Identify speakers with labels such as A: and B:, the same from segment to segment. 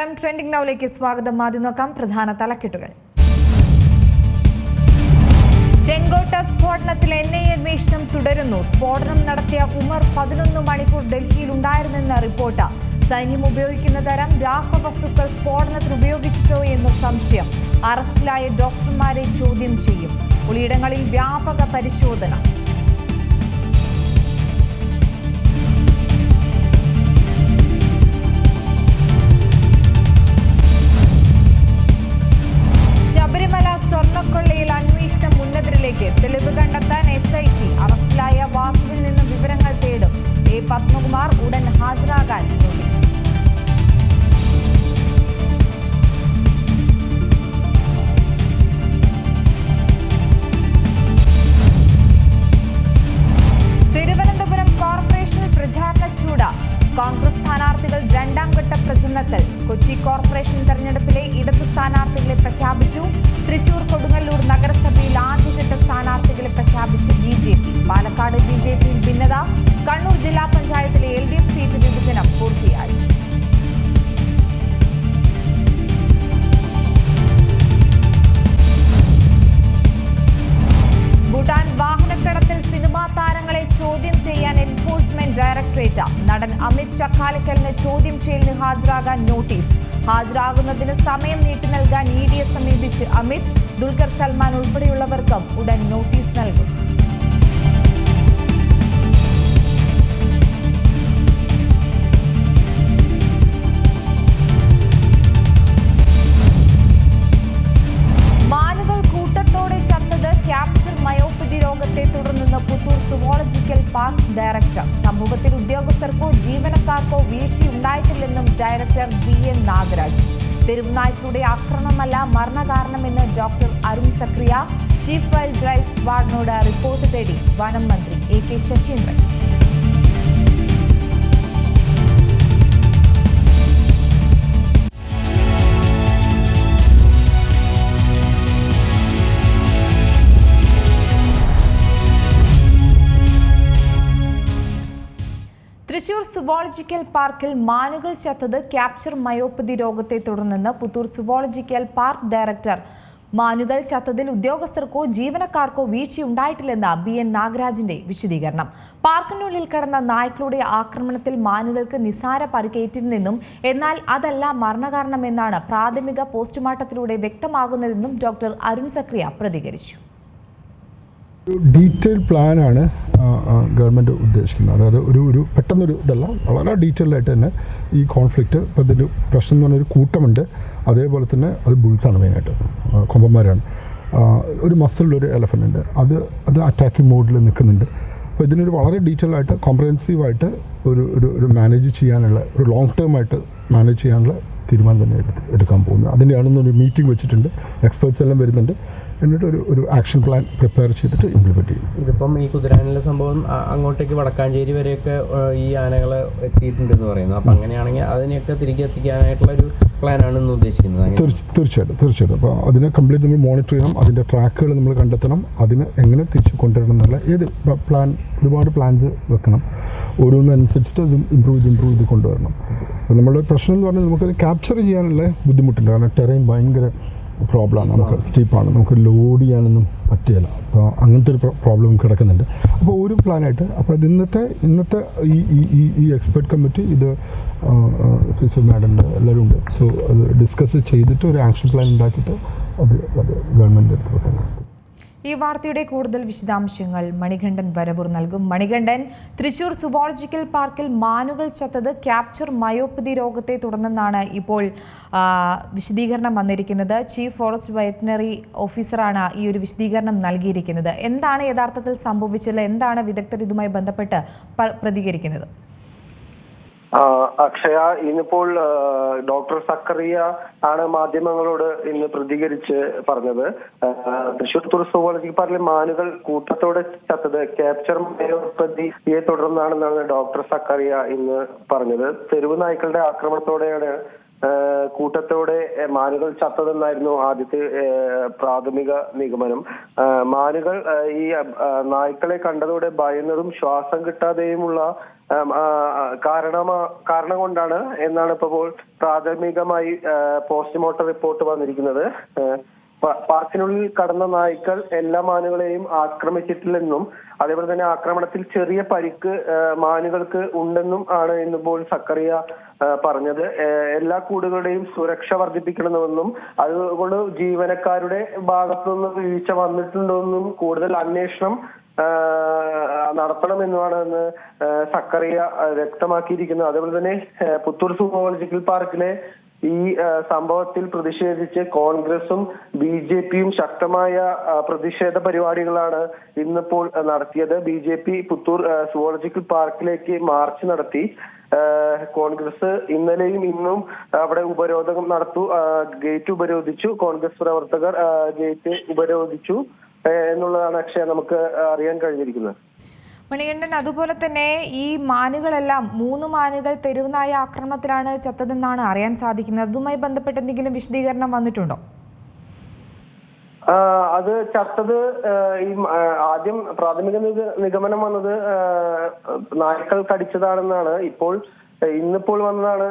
A: നമസ്കാരം ട്രെൻഡിംഗ് നൗലേക്ക് സ്വാഗതം. ആദ്യം നോക്കാം പ്രധാന തലക്കെട്ടുകൾ. ചെങ്കോട്ട സ്ഫോടനത്തിൽ എൻ ഐ അന്വേഷണം തുടരുന്നു. സ്ഫോടനം നടത്തിയ ഉമർ പതിനൊന്ന് മണിക്കൂർ ഡൽഹിയിൽ ഉണ്ടായിരുന്നെന്ന റിപ്പോർട്ട്. സൈന്യം ഉപയോഗിക്കുന്ന തരം രാസവസ്തുക്കൾ സ്ഫോടനത്തിൽ ഉപയോഗിച്ചിട്ടോ എന്ന സംശയം. അറസ്റ്റിലായ ഡോക്ടർമാരെ ചോദ്യം ചെയ്യും. ഒളിയിടങ്ങളിൽ വ്യാപക പരിശോധന. ഡയറക്ടറേറ്റ് നടൻ അമിത് ചക്കാലക്കലിന് ചോദ്യം ചെയ്യലിന് ഹാജരാകാൻ നോട്ടീസ്. ഹാജരാകുന്നതിന് സമയം നീട്ടി നൽകാൻ ഇ ഡിയെ സമീപിച്ച് അമിത് ദുൽഖർ സൽമാൻ ഉൾപ്പെടെയുള്ളവർക്കും ഉടൻ നോട്ടീസ് നൽകും. തെരുവുനായ്ക്കളുടെ ആക്രമണമല്ല മരണകാരണമെന്ന് doctor Arun Zachariah chief wildlife വാർഡിനോട് report തേടി വനം മന്ത്രി A K Saseendran. Thrissur zoological പാർക്കിൽ മാനുകൾ ചത്തത് ക്യാപ്ചർ മയോപ്പതി രോഗത്തെ തുടർന്നെന്ന് പുത്തൂർ സുവോളജിക്കൽ പാർക്ക് ഡയറക്ടർ. മാനുകൾ ചത്തതിൽ ഉദ്യോഗസ്ഥർക്കോ ജീവനക്കാർക്കോ വീഴ്ചയുണ്ടായിട്ടില്ലെന്ന് ബി എൻ നാഗരാജിന്റെ വിശദീകരണം. പാർക്കിനുള്ളിൽ കിടന്ന നായ്ക്കളുടെ ആക്രമണത്തിൽ മാനുകൾക്ക് നിസാര പരിക്കേറ്റിരുന്നെന്നും എന്നാൽ അതല്ല മരണകാരണമെന്നാണ് പ്രാഥമിക പോസ്റ്റ്മോർട്ടത്തിലൂടെ വ്യക്തമാകുന്നതെന്നും ഡോക്ടർ അരുൺ സക്രിയ പ്രതികരിച്ചു.
B: ഡീറ്റെയിൽ പ്ലാനാണ് ഗവൺമെന്റ് ഉദ്ദേശിക്കുന്നത്. അതായത് ഒരു ഒരു പെട്ടെന്നൊരു ഇതല്ല വളരെ ഡീറ്റെയിൽ ആയിട്ട് തന്നെ ഈ കോൺഫ്ലിക്റ്റ് ഇപ്പോൾ ഇതിന്റെ പ്രശ്നം എന്ന് പറഞ്ഞൊരു കൂട്ടമുണ്ട്. അതേപോലെ തന്നെ അത് ബുൾസാണ് മെയിനായിട്ട് കൊമ്പന്മാരാണ്. ഒരു മസിലുള്ളൊരു എലഫന്റ് ഉണ്ട്. അത് അത് അറ്റാക്കിംഗ് മോഡിൽ നിൽക്കുന്നുണ്ട്. അപ്പോൾ ഇതിനൊരു വളരെ ഡീറ്റെയിൽ ആയിട്ട് കോംപ്രഹെൻസീവ് ആയിട്ട് ഒരു ഒരു ഒരു മാനേജ് ചെയ്യാനുള്ള ഒരു ലോങ് ടേം ആയിട്ട് മാനേജ് ചെയ്യാനുള്ള തീരുമാനം തന്നെ എടുക്കാൻ പോകുന്നത് അതിന്റെയാണെന്നൊരു മീറ്റിംഗ് വെച്ചിട്ടുണ്ട്. എക്സ്പേർട്സ് എല്ലാം വരുന്നുണ്ട്. എന്നിട്ട് ഒരു ഒരു ആക്ഷൻ പ്ലാൻ പ്രിപ്പയർ ചെയ്തിട്ട് ഇംപ്ലിമെന്റ് ചെയ്യും.
C: ഇതിപ്പം ഈ കുതിരാനിലെ സംഭവം അങ്ങോട്ടേക്ക് വടക്കാഞ്ചേരി വരെയൊക്കെ ഈ ആനകൾ എത്തിയിട്ടുണ്ടെന്ന് പറയുന്നു. അപ്പം അങ്ങനെയാണെങ്കിൽ അതിനെയൊക്കെ തിരികെ എത്തിക്കാനായിട്ടുള്ള ഒരു പ്ലാനാണ് ഇന്ന് ഉദ്ദേശിക്കുന്നത്.
B: തീർച്ചയായിട്ടും തീർച്ചയായിട്ടും. അപ്പോൾ അതിനെ കംപ്ലീറ്റ് നമ്മൾ മോണിറ്റർ ചെയ്യണം. അതിന്റെ ട്രാക്കുകൾ നമ്മൾ കണ്ടെത്തണം. അതിന് എങ്ങനെ തിരിച്ച് കൊണ്ടുവരണം എന്നുള്ള ഏത് പ്ലാൻ ഒരുപാട് പ്ലാൻസ് വെക്കണം. ഓരോന്നനുസരിച്ചിട്ട് അത് ഇമ്പ്രൂവ് ചെയ്ത് ഇമ്പ്രൂവ് ചെയ്ത് കൊണ്ടുവരണം. അപ്പോൾ നമ്മുടെ പ്രശ്നം എന്ന് പറഞ്ഞാൽ നമുക്കത് ക്യാപ്ചർ ചെയ്യാനുള്ള ബുദ്ധിമുട്ടുണ്ട്. കാരണം ടെറൈൻ ഭയങ്കര പ്രോബ്ലമാണ് നമുക്ക് സ്റ്റീപ്പാണ് നമുക്ക് ലോഡ് ചെയ്യാനൊന്നും പറ്റില്ല അപ്പോൾ അങ്ങനത്തെ ഒരു പ്രോബ്ലം കിടക്കുന്നുണ്ട്. അപ്പോൾ ഒരു പ്ലാനായിട്ട് അപ്പോൾ ഇത് ഇന്നത്തെ ഇന്നത്തെ ഈ ഈ ഈ എക്സ്പെർട്ട് കമ്മിറ്റി ഇത് സിസു മാഡം എല്ലാവരും ഉണ്ട്. സോ അത് ഡിസ്കസ് ചെയ്തിട്ട് ഒരു ആക്ഷൻ പ്ലാൻ ഉണ്ടാക്കിയിട്ട് അത് അത് ഗവൺമെന്റ് എടുത്ത്
A: ഈ വാർത്തയുടെ കൂടുതൽ വിശദാംശങ്ങൾ മണികണ്ഠൻ വരവൂർ നൽകും. മണികണ്ഠൻ തൃശൂർ സുവോളജിക്കൽ പാർക്കിൽ മാനുകൾ ചത്തത് ക്യാപ്ചർ മയോപ്പതി രോഗത്തെ തുടർന്നെന്നാണ് ഇപ്പോൾ വിശദീകരണം വന്നിരിക്കുന്നത്. ചീഫ് ഫോറസ്റ്റ് വെറ്റിനറി ഓഫീസറാണ് ഈ ഒരു വിശദീകരണം നൽകിയിരിക്കുന്നത്. എന്താണ് യഥാർത്ഥത്തിൽ സംഭവിച്ചത്? എന്താണ് വിദഗ്ധർ ഇതുമായി ബന്ധപ്പെട്ട് പ്രതികരിക്കുന്നത്?
D: അക്ഷയ ഇന്നിപ്പോൾ ഡോക്ടർ സക്കറിയ ആണ് മാധ്യമങ്ങളോട് ഇന്ന് പ്രതികരിച്ച് പറഞ്ഞത്. തൃശൂർ തുറസ് കോളേജിൽ പറഞ്ഞ മാനുകൾ കൂട്ടത്തോടെ ചത്തത് ക്യാപ്ചർ പ്രതിയെ തുടർന്നാണെന്നാണ് ഡോക്ടർ സക്കറിയ ഇന്ന് പറഞ്ഞത്. തെരുവ് നായ്ക്കളുടെ ആക്രമണത്തോടെയാണ് കൂട്ടത്തോടെ മാനുകൾ ചത്തതെന്നായിരുന്നു ആദ്യത്തെ പ്രാഥമിക നിഗമനം. മാനുകൾ ഈ നായ്ക്കളെ കണ്ടതോടെ ഭയന്നതും ശ്വാസം കിട്ടാതെയുമുള്ള കാരണം കൊണ്ടാണ് എന്നാണ് ഇപ്പോൾ പ്രാഥമികമായി പോസ്റ്റ്മോർട്ടം റിപ്പോർട്ട് വന്നിരിക്കുന്നത്. പാർക്കിനുള്ളിൽ കടന്ന നായ്ക്കൾ എല്ലാ മാനുകളെയും ആക്രമിച്ചിട്ടില്ലെന്നും അതേപോലെ തന്നെ ആക്രമണത്തിൽ ചെറിയ പരിക്ക് മാനുകൾക്ക് ഉണ്ടെന്നും ആണ് ഇന്നിപ്പോൾ സക്കറിയ പറഞ്ഞത്. എല്ലാ കൂടുകളുടെയും സുരക്ഷ വർദ്ധിപ്പിക്കണമെന്നും അതുകൊണ്ട് ജീവനക്കാരുടെ ഭാഗത്തുനിന്ന് വീഴ്ച വന്നിട്ടുണ്ടോന്നും കൂടുതൽ അന്വേഷണം നടത്തണമെന്നുമാണ് ഇന്ന് സക്കറിയ വ്യക്തമാക്കിയിരിക്കുന്നത്. അതേപോലെ തന്നെ പുത്തൂർ സൂമോളജിക്കൽ പാർക്കിലെ ഈ സംഭവത്തിൽ പ്രതിഷേധിച്ച് കോൺഗ്രസും ബി ജെ പിയും ശക്തമായ പ്രതിഷേധ പരിപാടികളാണ് ഇന്നിപ്പോൾ നടത്തിയത്. B J P Puthur zoological പാർക്കിലേക്ക് മാർച്ച് നടത്തി. കോൺഗ്രസ് ഇന്നലെയും ഇന്നും അവിടെ ഉപരോധം നടത്തു. ഗേറ്റ് ഉപരോധിച്ചു. കോൺഗ്രസ് പ്രവർത്തകർ ഗേറ്റ് ഉപരോധിച്ചു എന്നുള്ളതാണ് അക്ഷയ നമുക്ക് അറിയാൻ കഴിഞ്ഞിരിക്കുന്നത്.
A: മണികണ്ഠൻ അതുപോലെ തന്നെ ഈ മാനുകളെല്ലാം മൂന്ന് മാനുകൾ തെരുവുനായ ആക്രമണത്തിലാണ് ചത്തതെന്നാണ് അറിയാൻ സാധിക്കുന്നത്. അതുമായി ബന്ധപ്പെട്ട് എന്തെങ്കിലും വിശദീകരണം വന്നിട്ടുണ്ടോ?
D: അത് ചത്തത് ഈ ആദ്യം പ്രാഥമിക നിഗമനം വന്നത് നായ്ക്കൾ കടിച്ചതാണെന്നാണ്. ഇപ്പോൾ ഇന്നിപ്പോൾ വന്നതാണ്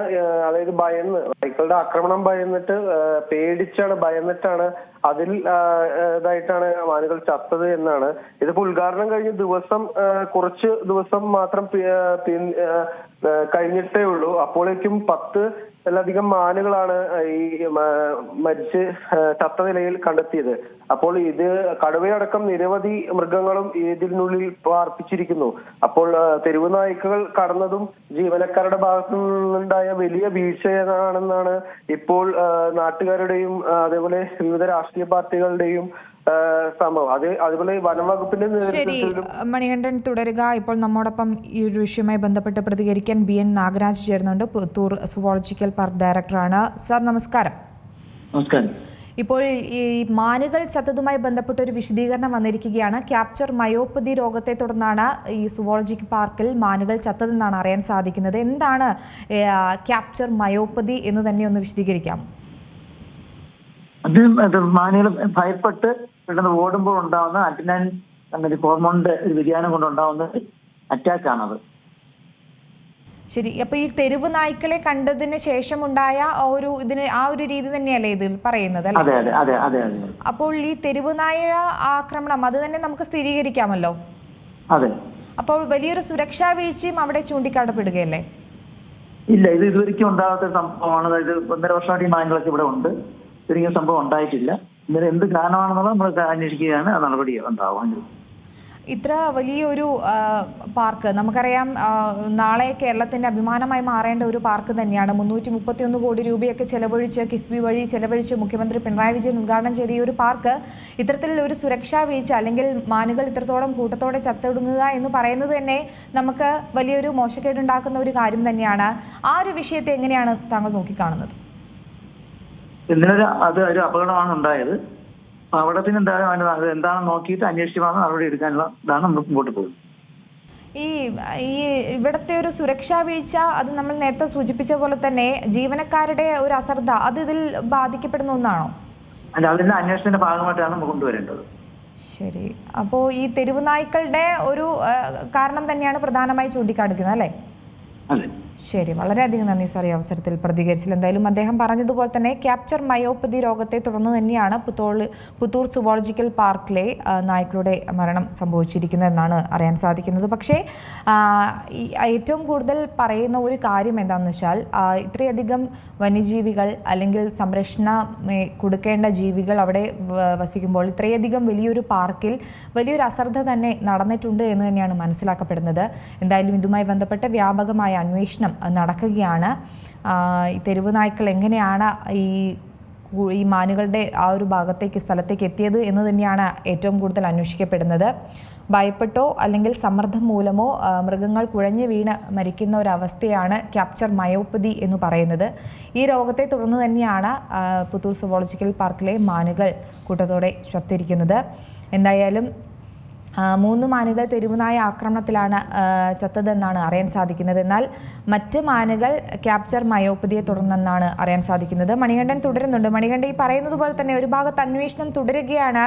D: അതായത് ഭയന്ന് റൈക്കളുടെ ആക്രമണം ഭയന്നിട്ട് പേടിച്ചാണ് ഭയന്നിട്ടാണ് അതിൽ ഇതായിട്ടാണ് മാനുകൾ ചത്തത് എന്നാണ്. ഇതിപ്പോ ഉദ്ഘാടനം കഴിഞ്ഞ ദിവസം കുറച്ച് ദിവസം മാത്രം കഴിഞ്ഞിട്ടേ ഉള്ളൂ. അപ്പോഴേക്കും പത്ത് ത്തിലധികം മാനുകളാണ് ഈ മരിച്ച് ചത്ത നിലയിൽ കണ്ടെത്തിയത്. അപ്പോൾ ഇത് കടുവയടക്കം നിരവധി മൃഗങ്ങളും ഇതിനുള്ളിൽ പാർപ്പിച്ചിരിക്കുന്നു അപ്പോൾ തെരുവ് നായ്ക്കൾ കടന്നതും ജീവനക്കാരുടെ ഭാഗത്തു നിന്നുണ്ടായ വലിയ വീഴ്ചയാണെന്നാണ് ഇപ്പോൾ നാട്ടുകാരുടെയും അതേപോലെ വിവിധ രാഷ്ട്രീയ പാർട്ടികളുടെയും സംഭവം. അത് അതുപോലെ വനം വകുപ്പിന്റെ
A: ശരി മണികണ്ഠൻ തുടരുക. ഇപ്പോൾ നമ്മോടൊപ്പം ഈ ഒരു വിഷയവുമായി ബന്ധപ്പെട്ട് പ്രതികരിക്കാൻ ബി എൻ നാഗരാജ് ചേരുന്നുണ്ട്. പുത്തൂർ സുവോളജിക്കൽ പാർക്ക് ഡയറക്ടറാണ്. സാർ നമസ്കാരം.
E: നമസ്കാരം.
A: ഇപ്പോൾ ഈ മാനുകൾ ചത്തതുമായി ബന്ധപ്പെട്ട ഒരു വിശദീകരണം വന്നിരിക്കുകയാണ്. ക്യാപ്ചർ മയോപ്പതി രോഗത്തെ തുടർന്നാണ് ഈ സുവോളജിക്ക് പാർക്കിൽ മാനുകൾ ചത്തതെന്നാണ് അറിയാൻ സാധിക്കുന്നത്. എന്താണ് ക്യാപ്ചർ മയോപ്പതി എന്ന് തന്നെ ഒന്ന് വിശദീകരിക്കാം.
E: അത് മാനുകൾ ഭയപ്പെട്ട് പെട്ടെന്ന് ഓടുമ്പോൾ ഉണ്ടാവുന്ന അഡ്രിനാലിൻ അങ്ങനെ ഹോർമോണിന്റെ ഒരു വ്യതിയാനം കൊണ്ടുണ്ടാവുന്ന അറ്റാക്ക് ആണത്.
A: ശരി. അപ്പൊ ഈ തെരുവ് നായ്ക്കളെ കണ്ടതിന് ശേഷമുണ്ടായ ആ ഒരു ഇതിന് ആ ഒരു രീതി തന്നെയല്ലേ ഇതിൽ പറയുന്നത് അല്ലേ?
E: അതെ അതെ അതെ അതെ അതെ.
A: അപ്പോൾ ഈ തെരുവ് നായ ആക്രമണം അത് തന്നെ നമുക്ക് സ്ഥിരീകരിക്കാമല്ലോ?
E: അതെ.
A: അപ്പോൾ വലിയൊരു സുരക്ഷാ വീഴ്ചയും അവിടെ ചൂണ്ടിക്കാട്ടപ്പെടുകയല്ലേ?
E: ഇല്ല ഇത് ഇതുവരെയ്ക്കും ഉണ്ടാകാത്ത സംഭവമാണ്. അതായത് ഒന്നര വർഷമായിട്ട് ഈ മാനുകളൊക്കെ ഇവിടെ ഉണ്ട്. ഇതൊരിക്കലും സംഭവം ഉണ്ടായിട്ടില്ല. ഇതിന് എന്ത് കാരണമാണെന്നുള്ളത് നമ്മൾ അന്വേഷിക്കുകയാണ്. നടപടി ഉണ്ടാവും
A: ഇത്ര വലിയൊരു പാർക്ക്. നമുക്കറിയാം നാളെ കേരളത്തിന്റെ അഭിമാനമായി മാറേണ്ട ഒരു പാർക്ക് തന്നെയാണ്. മുന്നൂറ്റി മുപ്പത്തിയൊന്ന് കോടി രൂപയൊക്കെ ചെലവഴിച്ച് കിഫ്ബി വഴി ചെലവഴിച്ച് മുഖ്യമന്ത്രി പിണറായി വിജയൻ ഉദ്ഘാടനം ചെയ്ത ഈ ഒരു പാർക്ക് ഇത്തരത്തിൽ ഒരു സുരക്ഷാ വീഴ്ച അല്ലെങ്കിൽ മാനുകൾ ഇത്രത്തോളം കൂട്ടത്തോടെ ചത്തൊടുങ്ങുക എന്ന് പറയുന്നത് തന്നെ നമുക്ക് വലിയൊരു മോശക്കേടുണ്ടാക്കുന്ന ഒരു കാര്യം തന്നെയാണ്. ആ ഒരു വിഷയത്തെ എങ്ങനെയാണ് താങ്കൾ നോക്കിക്കാണുന്നത്?
E: ഇന്നലെ അത് ഒരു അപകടമാണ് ഉണ്ടായത്. അപകടത്തിന് എന്തായാലും അത് എന്താണെന്ന് നോക്കിയിട്ട് അന്വേഷിച്ച് വേണം നടപടി എടുക്കാനുള്ള ഇതാണ് നമ്മൾ മുമ്പോട്ട് പോകുന്നത്.
A: ഈ ഈ ഇവിടുത്തെ ഒരു സുരക്ഷാ വീഴ്ച അത് നമ്മൾ നേരത്തെ സൂചിപ്പിച്ച പോലെ തന്നെ ജീവനക്കാരുടെ ഒരു അശ്രദ്ധ അത് ഇതിൽ ബാധിക്കപ്പെടുന്ന ഒന്നാണോ?
E: അല്ല അതിന്റെ അന്വേഷണത്തിന്റെ ഭാഗമായിട്ടാണ് നമ്മൾ കൊണ്ടുവരേണ്ടത്.
A: ശരി. അപ്പോൾ ഈ തെരുവുനായ്ക്കളുടെ ഒരു കാരണം തന്നെയാണ് പ്രധാനമായി ചൂണ്ടിക്കാണിക്കുന്നത് അല്ലേ?
E: അതെ.
A: ശരി വളരെയധികം നന്ദി സാർ ഈ അവസരത്തിൽ പ്രതികരിച്ചില്ല എന്തായാലും അദ്ദേഹം പറഞ്ഞതുപോലെ തന്നെ ക്യാപ്ചർ മയോപ്പതി രോഗത്തെ തുടർന്ന് തന്നെയാണ് പുത്തോളി പുത്തൂർ സുവോളജിക്കൽ പാർക്കിലെ നായ്ക്കളുടെ മരണം സംഭവിച്ചിരിക്കുന്നതെന്നാണ് അറിയാൻ സാധിക്കുന്നത്. പക്ഷേ ഏറ്റവും കൂടുതൽ പറയുന്ന ഒരു കാര്യം എന്താണെന്ന് വെച്ചാൽ ഇത്രയധികം വന്യജീവികൾ അല്ലെങ്കിൽ സംരക്ഷണ കൊടുക്കേണ്ട ജീവികൾ അവിടെ വസിക്കുമ്പോൾ ഇത്രയധികം വലിയൊരു പാർക്കിൽ വലിയൊരു അശ്രദ്ധ തന്നെ നടന്നിട്ടുണ്ട് എന്ന് തന്നെയാണ് മനസ്സിലാക്കപ്പെടുന്നത്. എന്തായാലും ഇതുമായി ബന്ധപ്പെട്ട വ്യാപകമായ അന്വേഷണം അഹ് നടക്കുകയാണ്. തെരുവ് നായ്ക്കൾ എങ്ങനെയാണ് ഈ ഈ മാനുകളുടെ ആ ഒരു ഭാഗത്തേക്ക് സ്ഥലത്തേക്ക് എത്തിയത് എന്ന് തന്നെയാണ് ഏറ്റവും കൂടുതൽ അന്വേഷിക്കപ്പെടുന്നത്. ഭയപ്പെട്ടോ അല്ലെങ്കിൽ സമ്മർദ്ദം മൂലമോ മൃഗങ്ങൾ കുഴഞ്ഞു വീണ് മരിക്കുന്ന ഒരവസ്ഥയാണ് ക്യാപ്ചർ മയോപ്പതി എന്ന് പറയുന്നത്. ഈ രോഗത്തെ തുടർന്ന് തന്നെയാണ് പുത്തൂർ സുവോളജിക്കൽ പാർക്കിലെ മാനുകൾ കൂട്ടത്തോടെ ചത്തിരിക്കുന്നത് എന്തായാലും മൂന്ന് മാനുകൾ തെരുവുനായ ആക്രമണത്തിലാണ് ചത്തതെന്നാണ് അറിയാൻ സാധിക്കുന്നത്. എന്നാൽ മറ്റ് മാനുകൾ ക്യാപ്ചർ മയോപ്പതിയെ തുടർന്നെന്നാണ് അറിയാൻ സാധിക്കുന്നത്. മണികണ്ഠൻ തുടരുന്നുണ്ട്. മണികണ്ഠൻ ഈ പറയുന്നത് പോലെ തന്നെ ഒരു ഭാഗത്ത് അന്വേഷണം തുടരുകയാണ്.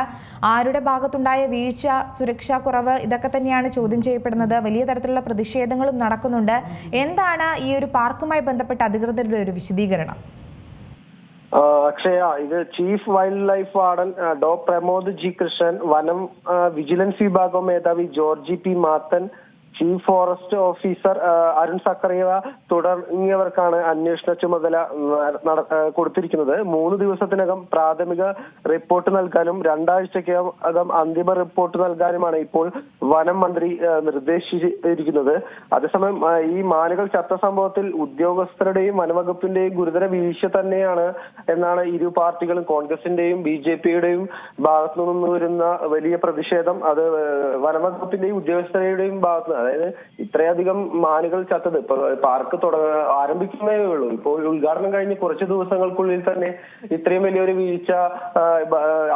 A: ആരുടെ ഭാഗത്തുണ്ടായ വീഴ്ച സുരക്ഷാ കുറവ് ഇതൊക്കെ തന്നെയാണ് ചോദ്യം ചെയ്യപ്പെടുന്നത്. വലിയ തരത്തിലുള്ള പ്രതിഷേധങ്ങളും നടക്കുന്നുണ്ട്. എന്താണ് ഈ ഒരു പാർക്കുമായി ബന്ധപ്പെട്ട അധികൃതരുടെ ഒരു വിശദീകരണം?
D: അക്ഷയ ഇത് chief wildlife warden Dr Pramod G Krishnan വനം വിജിലൻസ് വിഭാഗം മേധാവി Georgi P Mathan chief forest officer Arun Zachariah തുടങ്ങിയവർക്കാണ് അന്വേഷണ ചുമതല കൊടുത്തിരിക്കുന്നത്. മൂന്ന് ദിവസത്തിനകം പ്രാഥമിക റിപ്പോർട്ട് നൽകാനും രണ്ടാഴ്ചക്കകം അന്തിമ റിപ്പോർട്ട് നൽകാനുമാണ് ഇപ്പോൾ വനം മന്ത്രി നിർദ്ദേശിച്ചിരിക്കുന്നത്. അതേസമയം ഈ മാനുകൾ ചത്ത സംഭവത്തിൽ ഉദ്യോഗസ്ഥരുടെയും വനവകുപ്പിന്റെയും ഗുരുതര വീഴ്ച തന്നെയാണ് എന്നാണ് ഇരു പാർട്ടികളും കോൺഗ്രസിന്റെയും ബി ജെ പിയുടെയും ഭാഗത്തു നിന്ന് വരുന്ന വലിയ പ്രതിഷേധം. അത് വനവകുപ്പിന്റെയും ഉദ്യോഗസ്ഥരുടെയും ഭാഗത്ത് നിന്ന് അതായത് ഇത്രയധികം മാനുകൾ ചത്തത്. ഇപ്പൊ പാർക്ക് തുടങ്ങ ആരംഭിക്കുന്നേ ഉള്ളൂ. ഇപ്പോൾ ഉദ്ഘാടനം കഴിഞ്ഞ് കുറച്ച് ദിവസങ്ങൾക്കുള്ളിൽ തന്നെ ഇത്രയും വലിയൊരു വീഴ്ച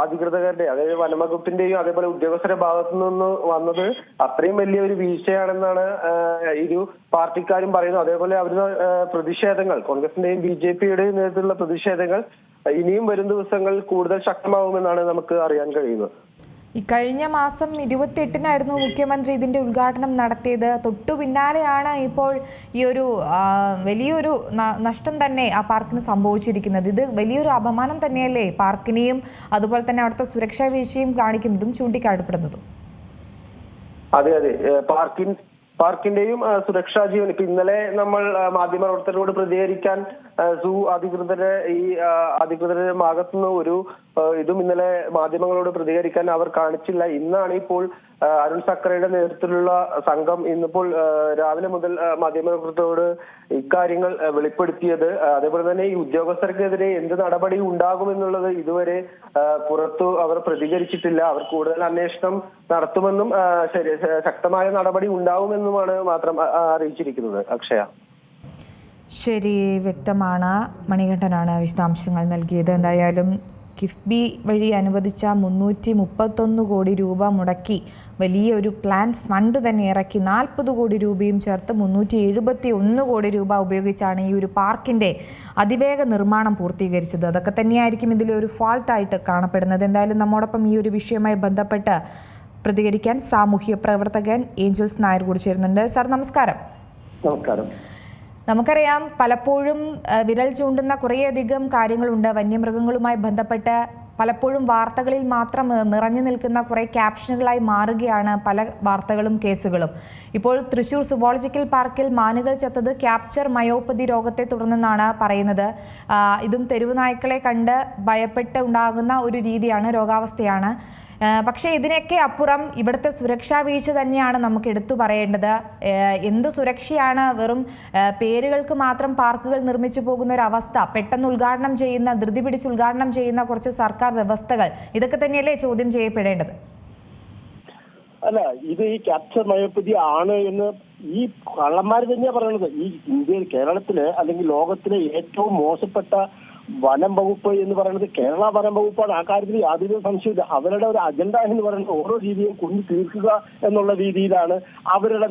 D: അധികൃതരുടെ അതായത് വനംവകുപ്പിന്റെയും അതേപോലെ ഉദ്യോഗസ്ഥരുടെ ഭാഗത്തു നിന്ന് വന്നത് അത്രയും വലിയൊരു വീഴ്ചയാണെന്നാണ് ഇരു പാർട്ടിക്കാരും പറയുന്നത്. അതേപോലെ അവരുടെ പ്രതിഷേധങ്ങൾ കോൺഗ്രസിന്റെയും ബി ജെ പിയുടെയും നേതൃത്വത്തിലുള്ള പ്രതിഷേധങ്ങൾ ഇനിയും വരും ദിവസങ്ങളിൽ കൂടുതൽ ശക്തമാവുമെന്നാണ് നമുക്ക് അറിയാൻ കഴിയുന്നത്.
A: ഈ കഴിഞ്ഞ മാസം ഇരുപത്തിയെട്ടിനായിരുന്നു മുഖ്യമന്ത്രി ഇതിന്റെ ഉദ്ഘാടനം നടത്തിയത്. തൊട്ടു പിന്നാലെയാണ് ഇപ്പോൾ ഈ ഒരു വലിയൊരു നഷ്ടം തന്നെ ആ പാർക്കിന് സംഭവിച്ചിരിക്കുന്നത്. ഇത് വലിയൊരു അപമാനം തന്നെയല്ലേ പാർക്കിനെയും അതുപോലെ തന്നെ അവിടുത്തെ സുരക്ഷാ വീഴ്ചയും കാണിക്കുന്നതും ചൂണ്ടിക്കാട്ടപ്പെടുന്നതും
D: അതെ അതെ. പാർക്കിംഗ് പാർക്കിന്റെയും സുരക്ഷാ ജീവൻ. ഇപ്പൊ ഇന്നലെ നമ്മൾ മാധ്യമപ്രവർത്തകരോട് പ്രതികരിക്കാൻ സൂ അധികൃതരെ ഈ അധികൃതരുടെ ഭാഗത്തുനിന്ന് ഒരു ഇതും ഇന്നലെ മാധ്യമങ്ങളോട് പ്രതികരിക്കാൻ അവർ കാണിച്ചില്ല. ഇന്നാണ് ഇപ്പോൾ അരുൺ സക്കറയുടെ നേതൃത്വത്തിലുള്ള സംഘം ഇന്നിപ്പോൾ രാവിലെ മുതൽ മാധ്യമപ്രവർത്തകരോട് ഇക്കാര്യങ്ങൾ വെളിപ്പെടുത്തിയത്. അതേപോലെ തന്നെ ഈ ഉദ്യോഗസ്ഥർക്കെതിരെ എന്ത് നടപടി ഉണ്ടാകുമെന്നുള്ളത് ഇതുവരെ പുറത്തു അവർ പ്രതികരിച്ചിട്ടില്ല. അവർ കൂടുതൽ അന്വേഷണം നടത്തുമെന്നും ശക്തമായ നടപടി ഉണ്ടാവുമെന്നുമാണ് മാത്രം അറിയിച്ചിരിക്കുന്നത്. അക്ഷയ.
A: ശരി വ്യക്തമാണ്. മണികണ്ഠനാണ് വിശദാംശങ്ങൾ നൽകിയത്. എന്തായാലും കിഫ്ബി വഴി അനുവദിച്ച മുന്നൂറ്റി മുപ്പത്തൊന്ന് കോടി രൂപ മുടക്കി. വലിയ ഒരു പ്ലാൻ ഫണ്ട് തന്നെ ഇറക്കി. നാൽപ്പത് കോടി രൂപയും ചേർത്ത് മുന്നൂറ്റി എഴുപത്തി ഒന്ന് കോടി രൂപ ഉപയോഗിച്ചാണ് ഈ ഒരു പാർക്കിന്റെ അതിവേഗ നിർമ്മാണം പൂർത്തീകരിച്ചത്. അതൊക്കെ തന്നെയായിരിക്കും ഇതിലെ ഒരു ഫാൾട്ടായിട്ട് കാണപ്പെടുന്നത്. എന്തായാലും നമ്മോടൊപ്പം ഈ ഒരു വിഷയവുമായി ബന്ധപ്പെട്ട് പ്രതികരിക്കാൻ സാമൂഹ്യ പ്രവർത്തകൻ ഏഞ്ചൽസ് നായർ കൂടി ചേരുന്നുണ്ട്. സാർ നമസ്കാരം.
D: നമസ്കാരം.
A: നമുക്കറിയാം പലപ്പോഴും വിരൽ ചൂണ്ടുന്ന കുറേയധികം കാര്യങ്ങളുണ്ട്. വന്യമൃഗങ്ങളുമായി ബന്ധപ്പെട്ട് പലപ്പോഴും വാർത്തകളിൽ മാത്രം നിറഞ്ഞു നിൽക്കുന്ന കുറേ ക്യാപ്ഷനുകളായി മാറുകയാണ് പല വാർത്തകളും കേസുകളും. ഇപ്പോൾ തൃശൂർ സുവോളജിക്കൽ പാർക്കിൽ മാനുകൾ ചത്തത് ക്യാപ്ചർ മയോപ്പതി രോഗത്തെ തുടർന്നെന്നാണ് പറയുന്നത്. ഇതും തെരുവ് നായ്ക്കളെ കണ്ട് ഭയപ്പെട്ട് ഉണ്ടാകുന്ന ഒരു രീതിയാണ് രോഗാവസ്ഥയാണ്. പക്ഷേ ഇതിനൊക്കെ അപ്പുറം ഇവിടുത്തെ സുരക്ഷാ വീഴ്ച തന്നെയാണ് നമുക്ക് എടുത്തു പറയേണ്ടത്. എന്ത് സുരക്ഷയാണ് വെറും പേരുകൾക്ക് മാത്രം പാർക്കുകൾ നിർമ്മിച്ചു പോകുന്ന ഒരു അവസ്ഥ പെട്ടെന്ന് ഉദ്ഘാടനം ചെയ്യുന്ന ധൃതി പിടിച്ച് ഉദ്ഘാടനം ചെയ്യുന്ന കുറച്ച് സർക്കാർ വ്യവസ്ഥകൾ? ഇതൊക്കെ തന്നെയല്ലേ ചോദ്യം ചെയ്യപ്പെടേണ്ടത്?
F: അല്ല ഇത് ഈ ക്യാപ്ചർ മയോപ്പതി ആണ് എന്ന് ഈ കള്ളന്മാർ തന്നെയാ പറയണത്. ഈ ഇന്ത്യയിൽ കേരളത്തിലെ അല്ലെങ്കിൽ ലോകത്തിലെ ഏറ്റവും മോശപ്പെട്ട വനം വകുപ്പ് എന്ന് പറയുന്നത് കേരള വനം വകുപ്പാണ്. ആ കാര്യത്തിൽ യാതൊരു സംശയമില്ല അവരുടെ ഒരു അജണ്ട എന്ന് പറയുന്നത് ഓരോ രീതിയും കുഞ്ഞു തീർക്കുക എന്നുള്ള രീതിയിലാണ് അവരുടെ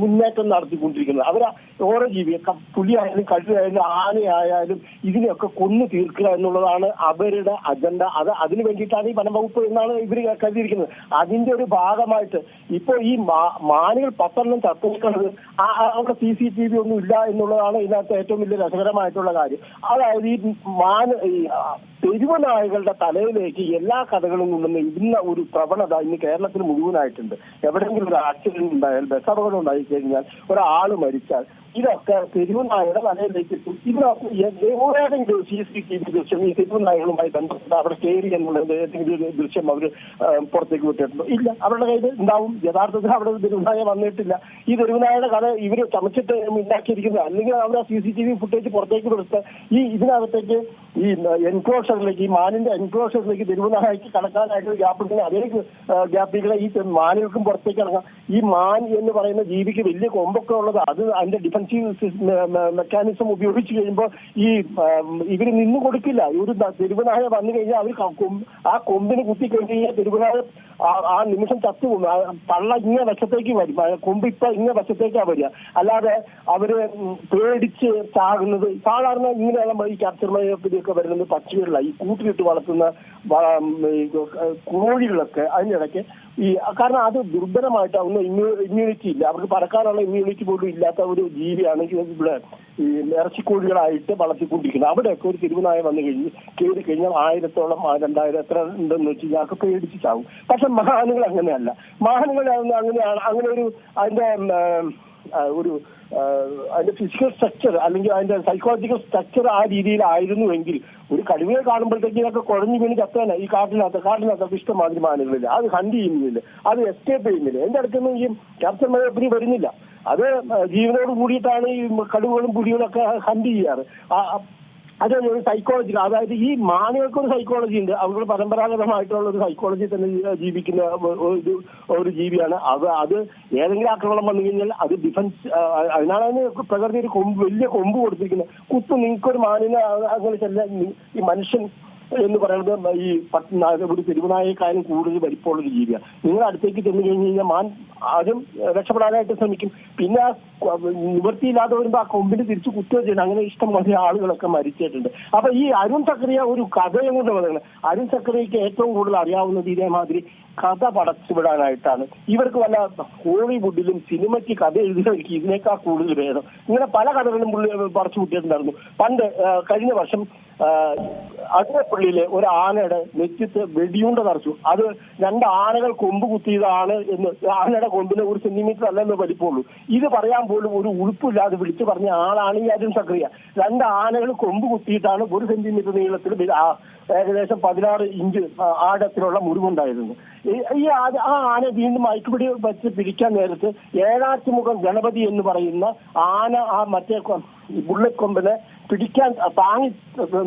F: മുന്നേറ്റം നടത്തിക്കൊണ്ടിരിക്കുന്നത്. അവർ ഓരോ ജീവിയെ പുലിയായാലും കഴുകായാലും ആനയായാലും ഇതിനെയൊക്കെ കൊന്നു തീർക്കുക എന്നുള്ളതാണ് അവരുടെ അജണ്ട അത് അതിനു വേണ്ടിയിട്ടാണ് ഈ വനം വകുപ്പ് എന്നാണ് ഇവർ കരുതിയിരിക്കുന്നത്. അതിന്റെ ഒരു ഭാഗമായിട്ട് ഇപ്പോൾ ഈ മാനുകൾ പത്തെണ്ണം ചത്തുനിൽക്കുന്നത് അവിടെ സി സി ടി വി ഒന്നും ഇല്ല എന്നുള്ളതാണ് ഇതിനകത്ത് ഏറ്റവും വലിയ രസകരമായിട്ടുള്ള കാര്യം. അതായത് ഈ മാന ഈ തെരുവനായകളുടെ തലയിലേക്ക് എല്ലാ കഥകളും കൊണ്ടുവന്ന് ഇന്ന ഒരു പ്രവണത ഇന്ന് കേരളത്തിൽ മുഴുവനായിട്ടുണ്ട്. എവിടെയെങ്കിലും ഒരു ആക്സിഡന്റ് ഉണ്ടായാൽ ബസ് അപകടം ഉണ്ടായി കഴിഞ്ഞാൽ ഒരാൾ മരിച്ചാൽ ഇതൊക്കെ തെരുവ് നായയുടെ തലയിലേക്ക് എത്തും. ഇതിനകത്ത് ഏതെങ്കിലും സി സി ടി വി ദൃശ്യം ഈ തെരുവ് നായകളുമായി ബന്ധപ്പെട്ട് അവിടെ കയറി എന്നുള്ള ഏതെങ്കിലും ദൃശ്യം അവർ പുറത്തേക്ക് വിട്ടിട്ടുണ്ടോ. ഇല്ല അവരുടെ കയ്യിൽ ഉണ്ടാവും. യഥാർത്ഥത്തിൽ അവിടെ തെരുവുനായ വന്നിട്ടില്ല. ഈ തെരുവുനായയുടെ കഥ ഇവർ ചമച്ചിട്ട് ഉണ്ടാക്കിയിരിക്കുന്നത് അല്ലെങ്കിൽ അവിടെ C C T V footage പുറത്തേക്ക് കൊടുത്ത് ഈ ഇതിനകത്തേക്ക് ഈ എൻക്ലോഷറിലേക്ക് ഈ മാനിന്റെ എൻക്ലോഷറിലേക്ക് തെരുവുനായക്ക് കടക്കാനായിട്ട് ഗ്യാപ്പ് ഉണ്ടെങ്കിൽ അതേ ഗ്യാപ്പികളെ ഈ മാനുകൾക്കും പുറത്തേക്ക് ഇറങ്ങാം. ഈ മാൻ എന്ന് പറയുന്ന ജീവിക്ക് വലിയ കൊമ്പൊക്കെ ഉള്ളത് അത് അതിന്റെ ഡിഫൻസീവ് മെക്കാനിസം ഉപയോഗിച്ച് കഴിയുമ്പോൾ ഈ ഇവർ നിന്ന് കൊടുക്കില്ല. ഒരു തെരുവനായ വന്നു കഴിഞ്ഞാൽ അവർ ആ കൊമ്പിന് കുത്തി കഴിഞ്ഞ് കഴിഞ്ഞാൽ തെരുവുനായ ആ- നിമിഷം ചത്തു പോകും പള്ള ഇങ്ങനെ വശത്തേക്ക് വരും. കൊമ്പ് ഇപ്പൊ ഇങ്ങനെ വശത്തേക്കാ വരിക. അല്ലാതെ അവർ പേടിച്ച് ചാകുന്നത് സാധാരണ ഇങ്ങനെയുള്ള ഈ ക്യാപ്ചർ മയോപ്പതിയൊക്കെ വരുന്നത് പക്ഷികളിലാണ് ഈ കൂട്ടിലിട്ട് വളർത്തുന്ന കോഴികളൊക്കെ അതിനിടയ്ക്ക് ഈ കാരണം അത് ദുർബലമായിട്ട് അവന് ഇമ്മ്യൂണിറ്റി ഇല്ല. അവർക്ക് പറക്കാനുള്ള ഇമ്മ്യൂണിറ്റി പോലും ഇല്ലാത്ത ഒരു ജീവിയാണ് ഇവിടെ ഈ ഇറച്ചിക്കോഴികളായിട്ട് വളർത്തിക്കൊണ്ടിരിക്കുന്നത്. അവിടെയൊക്കെ ഒരു തിരുവനായ വന്നു കഴിഞ്ഞ് കയറി കഴിഞ്ഞാൽ ആയിരത്തോളം രണ്ടായിരം എത്ര ഉണ്ടെന്ന് വെച്ച് കഴിഞ്ഞാൽ പേടിച്ച് ചാവും പക്ഷെ മഹാനുകൾ അങ്ങനെയല്ല. മഹാനുകൾ അങ്ങനെയാണ് അങ്ങനെ ഒരു അതിന്റെ ഒരു അതിന്റെ ഫിസിക്കൽ സ്ട്രക്ചർ അല്ലെങ്കിൽ അതിന്റെ സൈക്കോളജിക്കൽ സ്ട്രക്ചർ ആ രീതിയിലായിരുന്നുവെങ്കിൽ ഒരു കടുവയെ കാണുമ്പോഴത്തേക്ക് ഇതൊക്കെ കുഴഞ്ഞു വീണ് ചത്തേനെ. ഈ കാട്ടിനകത്ത് കാട്ടിനകത്തൊക്കെ ഇഷ്ടമാതിരി മാനുകളില്ല. അത് ഹണ്ട് ചെയ്യുന്നില്ല. അത് എസ്കേപ്പ് ചെയ്യുന്നില്ല. എന്റെ അടുത്തൊന്നും ഈ ക്യാപ്റ്റൻ മയോപ്പനി വരുന്നില്ല. അത് ജീവനോട് കൂടിയിട്ടാണ് ഈ കടുവകളും പുലികളും ഒക്കെ ഹണ്ട് ചെയ്യാറ്. അത് ഒരു സൈക്കോളജി അതായത് ഈ മാനുകൾക്ക് ഒരു സൈക്കോളജി ഉണ്ട്. അവർ പരമ്പരാഗതമായിട്ടുള്ള ഒരു സൈക്കോളജി തന്നെ ജീവിക്കുന്ന ഒരു ഒരു ജീവിയാണ്. അത് അത് ഏതെങ്കിലും ആക്രമണം വന്നു കഴിഞ്ഞാൽ അത് ഡിഫൻസ് അതിനാണ് അതിന് പ്രകൃതി ഒരു കൊമ്പ് വലിയ കൊമ്പ് കൊടുത്തിരിക്കുന്നത്. കുത്തു നിങ്ങൾക്കൊരു മാനിനെ അങ്ങനെ ചെല്ലാൻ ഈ മനുഷ്യൻ എന്ന് പറയുന്നത് ഈ തെരുവനായക്കാരും ഒരു തെരുവുനായേക്കാളും കൂടുതൽ വലിപ്പമുള്ള ഒരു ജീവിയാണ് നിങ്ങൾ അടുത്തേക്ക് ചെന്ന് കഴിഞ്ഞ് കഴിഞ്ഞാൽ മാൻ ആദ്യം രക്ഷപ്പെടാനായിട്ട് ശ്രമിക്കും. പിന്നെ ആ നിവൃത്തിയില്ലാതെ വരുമ്പോൾ ആ കൊമ്പിന് തിരിച്ചു കുത്തുക ചെയ്യണം അങ്ങനെ ഇഷ്ടം പോലെ ആളുകളൊക്കെ മരിച്ചിട്ടുണ്ട്. അപ്പൊ ഈ അരുൺ സക്രിയ ഒരു കഥയും കൊണ്ട് പറയുന്നത് അരുൺ സക്രിയക്ക് ഏറ്റവും കൂടുതൽ അറിയാവുന്നത് ഇതേമാതിരി കഥ പടച്ചുവിടാനായിട്ടാണ് ഇവർക്ക് വല്ല ഹോളിവുഡിലും സിനിമയ്ക്ക് കഥ എഴുതിയവർക്ക് ഇതിനേക്കാൾ കൂടുതൽ ഭേദം ഇങ്ങനെ പല കഥകളും പുള്ളി പടച്ചു വിട്ടിട്ടുണ്ടായിരുന്നു. പണ്ട് കഴിഞ്ഞ വർഷം അതിരപ്പള്ളിയിലെ ഒരു ആനയുടെ നെറ്റിത്ത് വെടിയുണ്ട തറച്ചു അത് രണ്ട് ആനകൾ കൊമ്പ് കുത്തിയതാണ് എന്ന് ആനയുടെ കൊമ്പിന് ഒരു സെന്റിമീറ്റർ അല്ലെന്ന് വലിപ്പമുള്ളൂ. ഇത് പറയാൻ പോലും ഒരു ഉളുപ്പില്ലാതെ വിളിച്ചു പറഞ്ഞ ആളാണ് ഈ അരുൺ സക്രിയ. രണ്ട് ആനകൾ കൊമ്പ് കുത്തിയിട്ടാണ് ഒരു സെന്റിമീറ്റർ നീളത്തിൽ ഏകദേശം പതിനാറ് ഇഞ്ച് ആഴത്തിലുള്ള മുറിവുണ്ടായിരുന്നു ഈ- ആ- ആന വീണ്ടും മയക്കുപിടി വെച്ച് പിടിക്കാൻ നേരത്ത് ഏഴാറ്റുമുഖം ഗണപതി എന്ന് പറയുന്ന ആന ആ മറ്റേ ബുള്ളറ്റ് കൊമ്പിനെ പിടിക്കാൻ താങ്ങി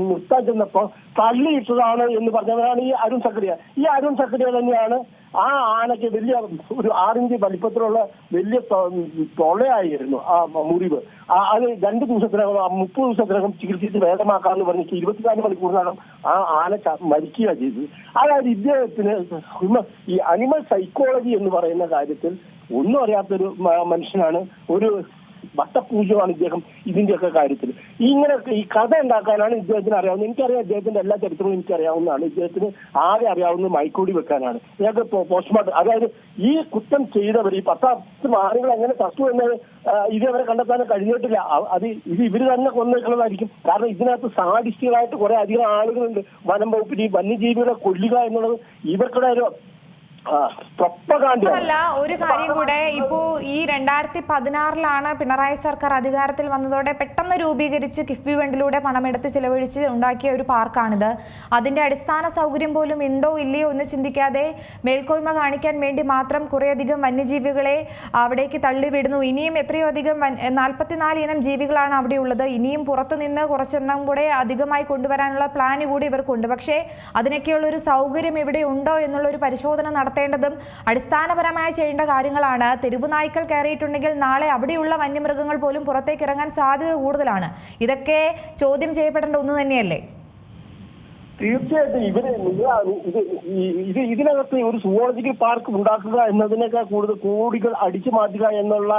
F: നിർത്താൻ ചെന്നപ്പോ തള്ളിയിട്ടതാണ് എന്ന് പറഞ്ഞവരാണ് ഈ അരുൺ സക്രിയ. ഈ അരുൺ സക്രിയ തന്നെയാണ് ആ ആനയ്ക്ക് വലിയ ഒരു ആറിഞ്ച് വലിപ്പത്തിലുള്ള വലിയ തൊളയായിരുന്നു ആ മുറിവ്. അത് രണ്ട് ദിവസത്തിനകം മുപ്പത് ദിവസത്തിനകം ചികിത്സിച്ച് ഭേദമാക്കാമെന്ന് പറഞ്ഞിട്ട് ഇരുപത്തിനാല് മണിക്കൂറിനകം ആ ആന മരിക്കുക ചെയ്തത്. അതായത് ഇദ്ദേഹത്തിന് ഈ അനിമൽ സൈക്കോളജി എന്ന് പറയുന്ന കാര്യത്തിൽ ഒന്നും അറിയാത്തൊരു മനുഷ്യനാണ്. ഒരു വട്ടപൂജമാണ് ഇദ്ദേഹം ഇതിന്റെയൊക്കെ കാര്യത്തിൽ. ഇങ്ങനെ ഈ കഥ ഉണ്ടാക്കാനാണ് ഇദ്ദേഹത്തിന് അറിയാവുന്നത്. എനിക്കറിയാം ഇദ്ദേഹത്തിന്റെ എല്ലാ ചരിത്രവും എനിക്കറിയാവുന്നതാണ്. ഇദ്ദേഹത്തിന് ആകെ അറിയാവുന്നത് മൈക്കൂടി വെക്കാനാണ്. ഇതൊക്കെ പോസ്റ്റ്മോർട്ടം അതായത് ഈ കുറ്റം ചെയ്തവർ ഈ പത്താം ആളുകൾ എങ്ങനെ തസ്തു എന്ന് ആ, ഇതേവരെ കണ്ടെത്താൻ കഴിഞ്ഞിട്ടില്ല. അത് ഇത് ഇവർ തന്നെ കൊന്നിട്ടുള്ളതായിരിക്കും കാരണം ഇതിനകത്ത് സാഡിസ്റ്റുകളായിട്ട് കുറെ അധികം ആളുകളുണ്ട്. വനം വകുപ്പിൽ ഈ വന്യജീവികളെ കൊല്ലുക എന്നുള്ളത് ഇവർക്കുടെ ഒരു
A: അല്ല ഒരു കാര്യം കൂടെ. ഇപ്പോ ഈ രണ്ടായിരത്തി പതിനാറിലാണ് പിണറായി സർക്കാർ അധികാരത്തിൽ വന്നതോടെ പെട്ടെന്ന് രൂപീകരിച്ച് കിഫ്ബി ഫണ്ടിലൂടെ പണമെടുത്ത് ചിലവഴിച്ച് ഉണ്ടാക്കിയ ഒരു പാർക്കാണിത്. അതിന്റെ അടിസ്ഥാന സൗകര്യം പോലും ഉണ്ടോ ഇല്ലയോ എന്ന് ചിന്തിക്കാതെ മേൽക്കോയ്മ കാണിക്കാൻ വേണ്ടി മാത്രം കുറേയധികം വന്യജീവികളെ അവിടേക്ക് തള്ളിവിടുന്നു. ഇനിയും എത്രയോ അധികം നാൽപ്പത്തിനാല് ഇനം ജീവികളാണ് അവിടെ ഉള്ളത്. ഇനിയും പുറത്തുനിന്ന് കുറച്ചെണ്ണം കൂടെ അധികമായി കൊണ്ടുവരാനുള്ള പ്ലാൻ കൂടി ഇവർക്കുണ്ട് പക്ഷേ അതിനൊക്കെയുള്ള ഒരു സൗകര്യം ഇവിടെ ഉണ്ടോ എന്നുള്ള ഒരു പരിശോധന നടത്തേണ്ടതും അടിസ്ഥാനപരമായി ചെയ്യേണ്ട കാര്യങ്ങളാണ്. തെരുവു നായ്ക്കൾ കയറിയിട്ടുണ്ടെങ്കിൽ നാളെ അവിടെയുള്ള വന്യമൃഗങ്ങൾ പോലും പുറത്തേക്ക് ഇറങ്ങാൻ സാധ്യത കൂടുതലാണ്. ഇതൊക്കെ ചോദ്യം ചെയ്യപ്പെടേണ്ട ഒന്ന് തന്നെയല്ലേ?
F: തീർച്ചയായിട്ടും ഇവർ ഇത് ഇതിനകത്ത് ഒരു സുവോളജിക്കൽ പാർക്ക് ഉണ്ടാക്കുക എന്നതിനേക്കാൾ കൂടുതൽ കോടികൾ അടിച്ചു മാറ്റുക എന്നുള്ള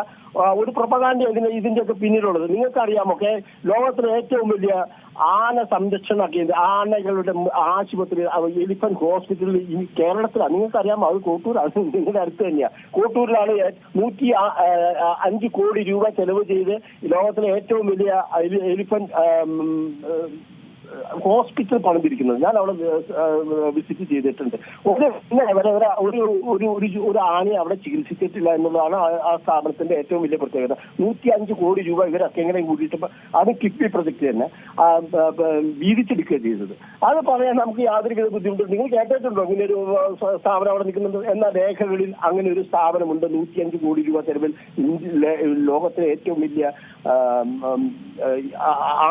F: ഒരു പ്രൊപ്പകാൻഡ ഇതിന്റെ ഇതിന്റെയൊക്കെ പിന്നിലുള്ളത്. നിങ്ങൾക്കറിയാമൊക്കെ ലോകത്തിലെ ഏറ്റവും വലിയ ആന സംരക്ഷണ കേന്ദ്രം ആനകളുടെ ആശുപത്രി എലിഫന്റ് ഹോസ്പിറ്റലിൽ ഈ കേരളത്തിലാണ് നിങ്ങൾക്കറിയാമോ അത് കോട്ടൂരാണ്. നിങ്ങളുടെ അടുത്ത് തന്നെയാണ് കോട്ടൂരിലാണ് നൂറ്റി അഞ്ച് കോടി രൂപ ചെലവ് ചെയ്ത് ലോകത്തിലെ ഏറ്റവും വലിയ എലി- എലിഫന്റ് ഹോസ്പിറ്റൽ പണിതിരിക്കുന്നത്. ഞാൻ അവിടെ വിസിറ്റ് ചെയ്തിട്ടുണ്ട്. ഒരു ഒരു ഒരു ഒരു അവിടെ ചികിത്സിച്ചിട്ടില്ല എന്നുള്ളതാണ് ആ- സ്ഥാപനത്തിന്റെ ഏറ്റവും വലിയ പ്രത്യേകത. നൂറ്റി അഞ്ച് കോടി രൂപ ഇവരൊക്കെ എങ്ങനെ കൂടിയിട്ട് അത് കിഫ്ബി പ്രൊജക്ട് തന്നെ വീതിച്ചെടുക്കുക ചെയ്തത്. അത് പറയാൻ നമുക്ക് യാതൊരുവിധ ബുദ്ധിമുട്ടും നിങ്ങൾ കേട്ടിട്ടുണ്ടോ? ഇങ്ങനെ ഒരു സ്ഥാപനം അവിടെ നിൽക്കുന്നുണ്ട് എന്ന രേഖകളിൽ അങ്ങനെ ഒരു സ്ഥാപനമുണ്ട്. നൂറ്റിയഞ്ച് കോടി രൂപ ചെലവിൽ ലോകത്തിലെ ഏറ്റവും വലിയ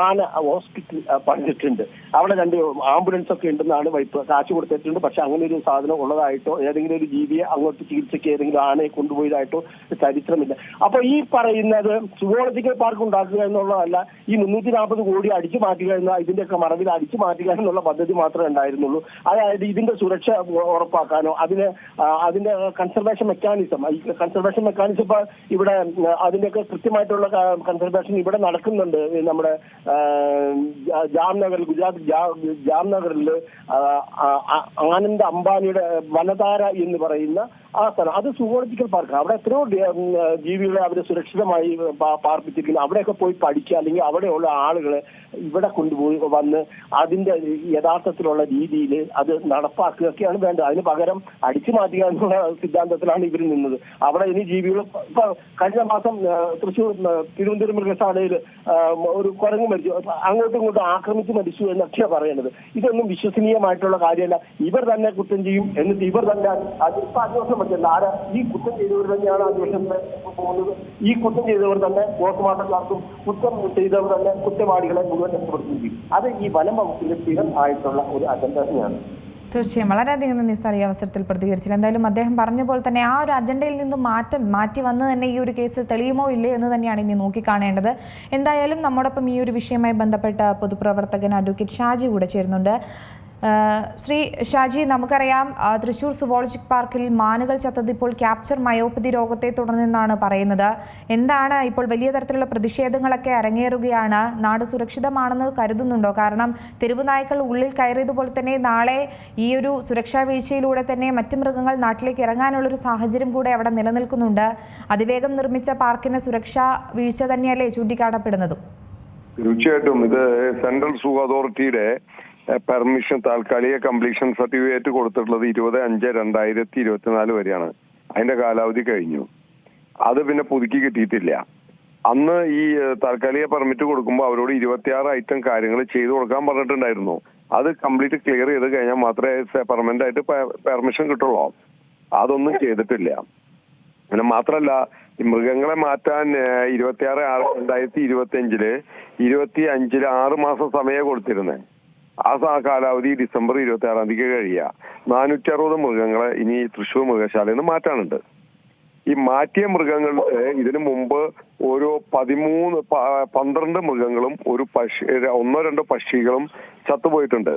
F: ആന ഹോസ്പിറ്റൽ പണിതിട്ടുണ്ട് അവിടെ രണ്ട് ആംബുലൻസ് ഒക്കെ ഉണ്ടെന്നാണ് വൈപ്പ് കാശ് കൊടുത്തിട്ടുണ്ട്. പക്ഷെ അങ്ങനെ ഒരു സാധനം ഉള്ളതായിട്ടോ ഏതെങ്കിലും ഒരു ജീവിയെ അങ്ങോട്ട് ചികിത്സയ്ക്ക് ഏതെങ്കിലും ആനയെ കൊണ്ടുപോയതായിട്ടോ ചരിത്രമില്ല. അപ്പൊ ഈ പറയുന്നത് സുവോളജിക്കൽ പാർക്ക് ഉണ്ടാക്കുക എന്നുള്ളതല്ല ഈ മുന്നൂറ്റി നാൽപ്പത് കോടി അടിച്ചു മാറ്റുക എന്ന ഇതിന്റെയൊക്കെ മറവിൽ അടിച്ചു മാറ്റുക എന്നുള്ള പദ്ധതി മാത്രമേ ഉണ്ടായിരുന്നുള്ളൂ. അതായത് ഇതിന്റെ സുരക്ഷ ഉറപ്പാക്കാനോ അതിന് അതിന്റെ കൺസർവേഷൻ മെക്കാനിസം കൺസർവേഷൻ മെക്കാനിസം ഇവിടെ അതിന്റെയൊക്കെ കൃത്യമായിട്ടുള്ള കൺസർവേഷൻ ഇവിടെ നടക്കുന്നുണ്ട്. നമ്മുടെ ജാംനഗർ ഗുജറാത്ത് ജാംനഗറിൽ ആനന്ദ് അംബാനിയുടെ വനതാര എന്ന് പറയുന്ന ആ സ്ഥലം. അത് സുവോളജിക്കൽ പാർക്ക് അവിടെ എത്രയോ ജീവികളെ അവർ സുരക്ഷിതമായി പാർപ്പിച്ചിരിക്കുന്നു. അവിടെയൊക്കെ പോയി പഠിക്കുക. അല്ലെങ്കിൽ അവിടെയുള്ള ആളുകളെ ഇവിടെ കൊണ്ടുപോയി വന്ന് അതിന്റെ യഥാർത്ഥത്തിലുള്ള രീതിയിൽ അത് നടപ്പാക്കുകയൊക്കെയാണ് വേണ്ടത്. അതിന് പകരം അടിച്ചു മാറ്റുക എന്നുള്ള സിദ്ധാന്തത്തിലാണ് ഇവർ നിന്നത്. അവിടെ ഇനി ജീവികൾ ഇപ്പൊ കഴിഞ്ഞ മാസം തൃശ്ശൂർ തിരുവനന്തപുരം മൃഗശാലയിൽ ഒരു കുരങ്ങ് മരിച്ചു. അങ്ങോട്ടും ഇങ്ങോട്ടും ആക്രമിച്ച് മരിച്ചു എന്നൊക്കെയാണ് പറയുന്നത് ഇതൊന്നും വിശ്വസനീയമായിട്ടുള്ള കാര്യമല്ല. ഇവർ തന്നെ കുറ്റം ചെയ്യും. എന്നിട്ട് ഇവർ തന്നെ അതിപ്പോ പറ്റില്ല. ആര്? ഈ കുറ്റം ചെയ്തവർ തന്നെയാണ് അന്വേഷണത്തിന് പോകുന്നത്. ഈ കുറ്റം ചെയ്തവർ തന്നെ പോസ്റ്റ്മോർട്ടംകാർക്കും കുറ്റം ചെയ്തവർ തന്നെ കുറ്റവാളികളെ മുഴുവൻ രക്ഷപ്പെടുത്തുകയും ചെയ്യും. അത് ഈ വനം വകുപ്പിന്റെ സ്ഥിരം ആയിട്ടുള്ള ഒരു അജണ്ട തന്നെയാണ്.
A: തീർച്ചയായും. വളരെയധികം നന്ദി സാർ ഈ അവസരത്തിൽ പ്രതികരിച്ചില്ല എന്തായാലും അദ്ദേഹം പറഞ്ഞ പോലെ തന്നെ ആ ഒരു അജണ്ടയിൽ നിന്ന് മാറ്റം മാറ്റി വന്ന് തന്നെ ഈ ഒരു കേസ് തെളിയുമോ ഇല്ലയോ എന്ന് തന്നെയാണ് ഇനി നോക്കിക്കാണേണ്ടത് എന്തായാലും നമ്മോടൊപ്പം ഈ ഒരു വിഷയമായി ബന്ധപ്പെട്ട പൊതുപ്രവർത്തകൻ അഡ്വക്കേറ്റ് ഷാജി കൂടെ ചേരുന്നുണ്ട്. ശ്രീ ഷാജി നമുക്കറിയാം തൃശൂർ സുവോളജിക് പാർക്കിൽ മാനുകൾ ചത്തത് ഇപ്പോൾ ക്യാപ്ചർ മയോപ്പതി രോഗത്തെ തുടർന്നെന്നാണ് പറയുന്നത്. എന്താണ് ഇപ്പോൾ വലിയ തരത്തിലുള്ള പ്രതിഷേധങ്ങളൊക്കെ അരങ്ങേറുകയാണ്? നാട് സുരക്ഷിതമാണെന്ന് കരുതുന്നുണ്ടോ? കാരണം തെരുവ് നായ്ക്കൾ ഉള്ളിൽ കയറിയതുപോലെ തന്നെ നാളെ ഈ ഒരു സുരക്ഷാ വീഴ്ചയിലൂടെ തന്നെ മറ്റു മൃഗങ്ങൾ നാട്ടിലേക്ക് ഇറങ്ങാനുള്ളൊരു സാഹചര്യം കൂടെ അവിടെ നിലനിൽക്കുന്നുണ്ട്. അതിവേഗം നിർമ്മിച്ച പാർക്കിന് സുരക്ഷാ വീഴ്ച തന്നെയല്ലേ ചൂണ്ടിക്കാണപ്പെടുന്നതും
G: തീർച്ചയായിട്ടും. ഇത് സെൻട്രൽ സൂ അതോറിറ്റിയുടെ പെർമിഷൻ താൽക്കാലിക കംപ്ലീഷൻ സർട്ടിഫിക്കറ്റ് കൊടുത്തിട്ടുള്ളത് ഇരുപത് അഞ്ച് രണ്ടായിരത്തി ഇരുപത്തിനാല് വരെയാണ്. അതിന്റെ കാലാവധി കഴിഞ്ഞു. അത് പിന്നെ പുതുക്കി കിട്ടിയിട്ടില്ല. അന്ന് ഈ താൽക്കാലിക പെർമിറ്റ് കൊടുക്കുമ്പോൾ അവരോട് ഇരുപത്തിയാറ് ഐറ്റം കാര്യങ്ങൾ ചെയ്തു കൊടുക്കാൻ പറഞ്ഞിട്ടുണ്ടായിരുന്നു. അത് കംപ്ലീറ്റ് ക്ലിയർ ചെയ്ത് കഴിഞ്ഞാൽ മാത്രമേ പെർമനന്റ് ആയിട്ട് പെർമിഷൻ കിട്ടുള്ളൂ. അതൊന്നും ചെയ്തിട്ടില്ല. പിന്നെ മാത്രല്ല ഈ മൃഗങ്ങളെ മാറ്റാൻ ഇരുപത്തിയാറ് ആറ് രണ്ടായിരത്തി ഇരുപത്തി അഞ്ചിൽ ഇരുപത്തി അഞ്ചിൽ ആറ് മാസം സമയം കൊടുത്തിരുന്നത് ആ കാലാവധി ഡിസംബർ ഇരുപത്തി ആറാം തീയതി കഴിയുക. നാനൂറ്റി അറുപത് മൃഗങ്ങളെ ഇനി തൃശൂർ മൃഗശാലയിൽ നിന്ന് മാറ്റാനുണ്ട്. ഈ മാറ്റിയ മൃഗങ്ങൾ ഇതിനു മുമ്പ് ഒരു പതിമൂന്ന് പന്ത്രണ്ട് മൃഗങ്ങളും ഒരു പക്ഷി ഒന്നോ രണ്ടോ പക്ഷികളും ചത്തുപോയിട്ടുണ്ട്.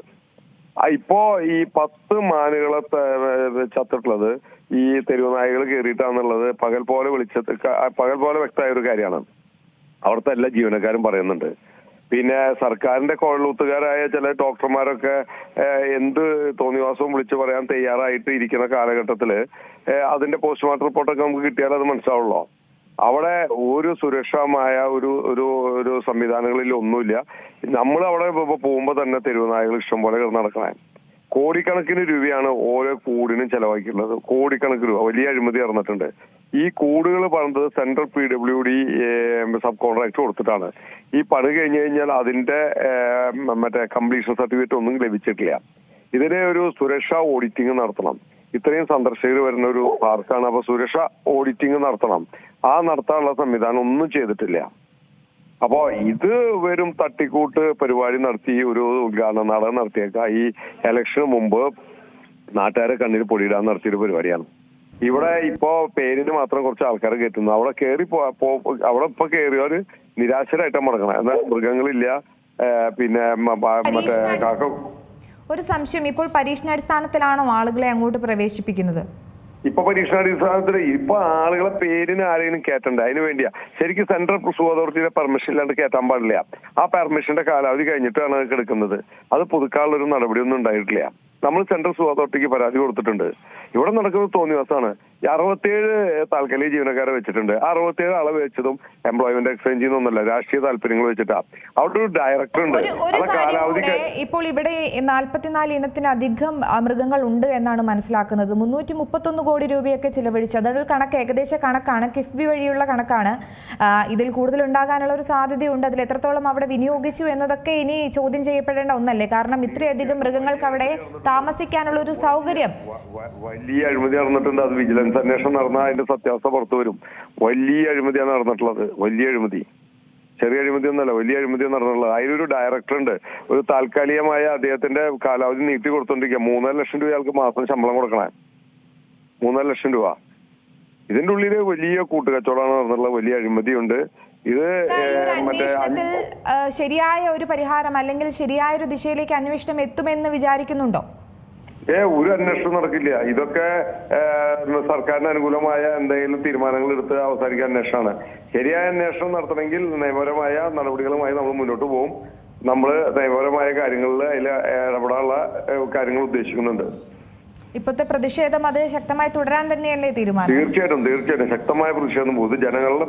G: ഇപ്പോ ഈ പത്ത് മാനുകളെ ചത്തിട്ടുള്ളത് ഈ തെരുവുനായകൾ കയറിയിട്ടാന്നുള്ളത് പകൽ പോലെ വിളിച്ചത് പകൽ പോലെ വ്യക്തമായ ഒരു കാര്യമാണ്. അവിടുത്തെ എല്ലാ ജീവനക്കാരും പറയുന്നുണ്ട്. പിന്നെ സർക്കാരിന്റെ കോഴലൂത്തുകാരായ ചില ഡോക്ടർമാരൊക്കെ എന്ത് തോന്നിവാസവും വിളിച്ചു പറയാൻ തയ്യാറായിട്ട് ഇരിക്കുന്ന കാലഘട്ടത്തിൽ അതിന്റെ പോസ്റ്റ്മോർട്ടം റിപ്പോർട്ടൊക്കെ നമുക്ക് കിട്ടിയാൽ അത് മനസ്സിലാവുള്ളൂ. അവിടെ ഒരു സുരക്ഷമായ ഒരു ഒരു ഒരു സംവിധാനങ്ങളിൽ ഒന്നുമില്ല. നമ്മൾ അവിടെ പോകുമ്പോൾ തന്നെ തെരുവുനായകൾ ഇഷ്ടംപോലെ കിടന്ന് നടക്കണേ. കോടിക്കണക്കിന് രൂപയാണ് ഓരോ കൂടിനും ചെലവാക്കിയിട്ടുള്ളത്. കോടിക്കണക്കിന് രൂപ. വലിയ അഴിമതി നടന്നിട്ടുണ്ട്. ഈ കൂടുകൾ പണിതത് central P W D sub contract കൊടുത്തിട്ടാണ്. ഈ പണി കഴിഞ്ഞു കഴിഞ്ഞാൽ അതിന്റെ മറ്റേ കംപ്ലീഷൻ സർട്ടിഫിക്കറ്റ് ഒന്നും ലഭിച്ചിട്ടില്ല. ഇതിനെ ഒരു സുരക്ഷാ ഓഡിറ്റിംഗ് നടത്തണം. ഇത്രയും സന്ദർശകർ വരുന്ന ഒരു പാർക്കാണ് അപ്പൊ സുരക്ഷ ഓഡിറ്റിംഗ് നടത്തണം. ആ നടത്താനുള്ള സംവിധാനം ഒന്നും ചെയ്തിട്ടില്ല. അപ്പോ ഇത് വെറും തട്ടിക്കൂട്ട് പരിപാടി നടത്തി ഒരു ഉദ്ഘാടന നാടകം നടത്തിയേക്ക. ഈ ഇലക്ഷന് മുമ്പ് നാട്ടുകാരെ കണ്ണിൽ പൊടിയിടാൻ നടത്തിയൊരു പരിപാടിയാണ്. ഇവിടെ ഇപ്പോ പേരിന് മാത്രം കുറച്ച് ആൾക്കാർ കയറ്റുന്നു. അവിടെ കയറി അവിടെ ഇപ്പൊ കയറിയവര് നിരാശരായിട്ടാണ് മടങ്ങണം. എന്നാൽ മൃഗങ്ങളില്ല പിന്നെ മറ്റേ കാക്ക
A: ഒരു സംശയം ഇപ്പോൾ പരീക്ഷണാടിസ്ഥാനത്തിലാണോ ആളുകളെ അങ്ങോട്ട് പ്രവേശിപ്പിക്കുന്നത്?
G: ഇപ്പൊ പരീക്ഷണാടിസ്ഥാനത്തിൽ ഇപ്പൊ ആളുകളെ പേരിന് ആരെങ്കിലും കയറ്റണ്ട അതിന് വേണ്ടിയാ. ശരിക്കും സെൻട്രൽ സൂ അതോറിറ്റിയുടെ പെർമിഷൻ ഇല്ലാണ്ട് കയറ്റാൻ പാടില്ല. ആ പെർമിഷന്റെ കാലാവധി കഴിഞ്ഞിട്ടാണ് അതൊക്കെ കിടക്കുന്നത് അത് പുതുക്കാനുള്ള ഒരു നടപടിയൊന്നും ഉണ്ടായിട്ടില്ല. നമ്മൾ സെൻട്രൽ സൂ അതോറിറ്റിക്ക് പരാതി കൊടുത്തിട്ടുണ്ട്. ഇവിടെ നടക്കുന്നത് തോന്നിവാസമാണ്. ഈ അറുപത്തിയേഴ് താൽക്കാലിക ജീവനക്കാരെ വെച്ചിട്ടുണ്ട്. അറുപത്തിയേഴ് ആളെ വെച്ചതും എംപ്ലോയ്മെന്റ് എക്സ്ചേഞ്ച് നിന്നൊന്നല്ല രാഷ്ട്രീയ താല്പര്യങ്ങൾ വെച്ചിട്ടാ. അവിടെ ഒരു ഡയറക്ടർ ഉണ്ട്. കാലാവധി
A: ഇപ്പോൾ ഇവിടെ നാൽപ്പത്തിനാല് ഇനത്തിലധികം മൃഗങ്ങൾ ഉണ്ട് എന്നാണ് മനസ്സിലാക്കുന്നത്. മുന്നൂറ്റി മുപ്പത്തൊന്ന് കോടി രൂപയൊക്കെ ചിലവഴിച്ച്. അതൊരു കണക്ക് ഏകദേശ കണക്കാണ്. കിഫ്ബി വഴിയുള്ള കണക്കാണ്. ഇതിൽ കൂടുതൽ ഉണ്ടാകാനുള്ള ഒരു സാധ്യതയുണ്ട്. അതിൽ എത്രത്തോളം അവിടെ വിനിയോഗിച്ചു എന്നതൊക്കെ ഇനി ചോദ്യം ചെയ്യപ്പെടേണ്ട ഒന്നല്ലേ? കാരണം ഇത്രയധികം മൃഗങ്ങൾക്ക് അവിടെ താമസിക്കാനുള്ള ഒരു സൗകര്യം
G: വലിയ അഴിമതി നടന്നിട്ടുണ്ട്. അത് വിജിലൻസ് അന്വേഷണം നടന്നാൽ അതിന്റെ സത്യാവസ്ഥ പുറത്തു വരും. വലിയ അഴിമതിയാണ് നടന്നിട്ടുള്ളത്. വലിയ അഴിമതി. ചെറിയ അഴിമതി ഒന്നല്ല വലിയ അഴിമതി നടന്നുള്ളത് അതിലൊരു ഡയറക്ടർ ഉണ്ട്. ഒരു താൽക്കാലികമായ അദ്ദേഹത്തിന്റെ കാലാവധി നീട്ടി കൊടുത്തോണ്ടിരിക്കുക മൂന്നര ലക്ഷം രൂപ അയാൾക്ക് മാസം ശമ്പളം കൊടുക്കണേ. മൂന്നര ലക്ഷം രൂപ. ഇതിന്റെ ഉള്ളിൽ വലിയ കൂട്ടുകച്ചവടമാണ് നടന്നുള്ളത് വലിയ അഴിമതിയുണ്ട്. ഇത്
A: അന്വേഷണത്തിൽ ശരിയായ ഒരു പരിഹാരം അല്ലെങ്കിൽ ശരിയായ ഒരു ദിശയിലേക്ക് അന്വേഷണം എത്തുമെന്ന് വിചാരിക്കുന്നുണ്ടോ?
G: ഏ ഒരു അന്വേഷണം നടക്കില്ല. ഇതൊക്കെ സർക്കാരിന് അനുകൂലമായ എന്തെങ്കിലും തീരുമാനങ്ങൾ എടുത്ത് അവസാനിക്കാൻ അന്വേഷണമാണ്. ശരിയായ അന്വേഷണം നടത്തണമെങ്കിൽ നിയമപരമായ നടപടികളുമായി നമ്മൾ മുന്നോട്ട് പോകും. നമ്മൾ നിയമപരമായ കാര്യങ്ങളിൽ അതിൽ ഇടപെടാനുള്ള കാര്യങ്ങൾ ഉദ്ദേശിക്കുന്നുണ്ട്.
A: ഇപ്പോഴത്തെ പ്രതിഷേധം അത് ശക്തമായി തുടരാൻ തന്നെയല്ലേ തീരുമാനം?
G: തീർച്ചയായിട്ടും തീർച്ചയായിട്ടും. ശക്തമായ പ്രതിഷേധം. പോകും ഇത് ജനങ്ങളുടെ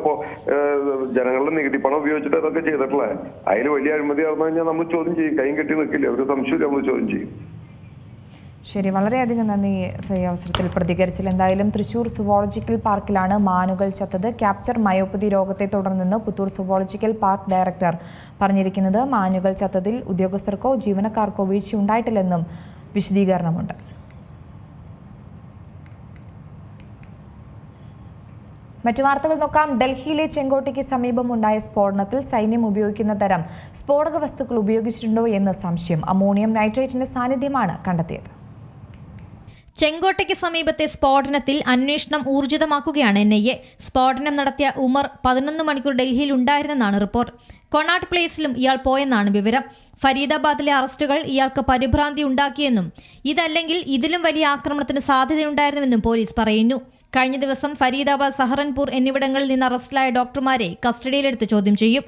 G: ജനങ്ങളുടെ നികുതി പണം ഉപയോഗിച്ചിട്ട് അതൊക്കെ ചെയ്തിട്ടുള്ള. അതിൽ വലിയ അഴിമതി ആർന്നു കഴിഞ്ഞാൽ നമ്മൾ ചോദ്യം ചെയ്യും. കൈ കെട്ടി നിൽക്കില്ല? ഒരു സംശയം നമ്മൾ ചോദ്യം ചെയ്യും.
A: ശരി വളരെയധികം നന്ദി ഈ അവസരത്തിൽ പ്രതികരിച്ചിൽ എന്തായാലും തൃശൂർ സുവോളജിക്കൽ പാർക്കിലാണ് മാനുകൾ ചത്തത്. ക്യാപ്ചർ മയോപ്പതി രോഗത്തെ തുടർന്നെന്ന് പുത്തൂർ സുവോളജിക്കൽ പാർക്ക് ഡയറക്ടർ പറഞ്ഞിരിക്കുന്നത് മാനുകൾ ചത്തതിൽ ഉദ്യോഗസ്ഥർക്കോ ജീവനക്കാർക്കോ വീഴ്ച ഉണ്ടായിട്ടില്ലെന്നും വിശദീകരണമുണ്ട്. മറ്റു വാർത്തകൾ നോക്കാം. ഡൽഹിയിലെ ചെങ്കോട്ടയ്ക്ക് സമീപമുണ്ടായ സ്ഫോടനത്തിൽ സൈന്യം ഉപയോഗിക്കുന്ന തരം സ്ഫോടക വസ്തുക്കൾ ഉപയോഗിച്ചിട്ടുണ്ടോ എന്ന് സംശയം. അമോണിയം നൈട്രേറ്റിന്റെ സാന്നിധ്യമാണ് കണ്ടെത്തിയത്.
H: ചെങ്കോട്ടയ്ക്ക് സമീപത്തെ സ്ഫോടനത്തിൽ അന്വേഷണം ഊർജിതമാക്കുകയാണ് എൻ ഐ എ. സ്ഫോടനം നടത്തിയ ഉമർ പതിനൊന്ന് മണിക്കൂർ ഡൽഹിയിൽ ഉണ്ടായിരുന്നെന്നാണ് റിപ്പോർട്ട്. കൊണാട്ട് പ്ലേസിലും ഇയാൾ പോയെന്നാണ് വിവരം. ഫരീദാബാദിലെ അറസ്റ്റുകൾ ഇയാൾക്ക് പരിഭ്രാന്തി ഉണ്ടാക്കിയെന്നും ഇതല്ലെങ്കിൽ ഇതിലും വലിയ ആക്രമണത്തിന് സാധ്യതയുണ്ടായിരുന്നുവെന്നും പോലീസ് പറയുന്നു. കഴിഞ്ഞ ദിവസം ഫരീദാബാദ് സഹറൻപൂർ എന്നിവിടങ്ങളിൽ നിന്ന് അറസ്റ്റിലായ ഡോക്ടർമാരെ കസ്റ്റഡിയിലെടുത്ത് ചോദ്യം ചെയ്യും.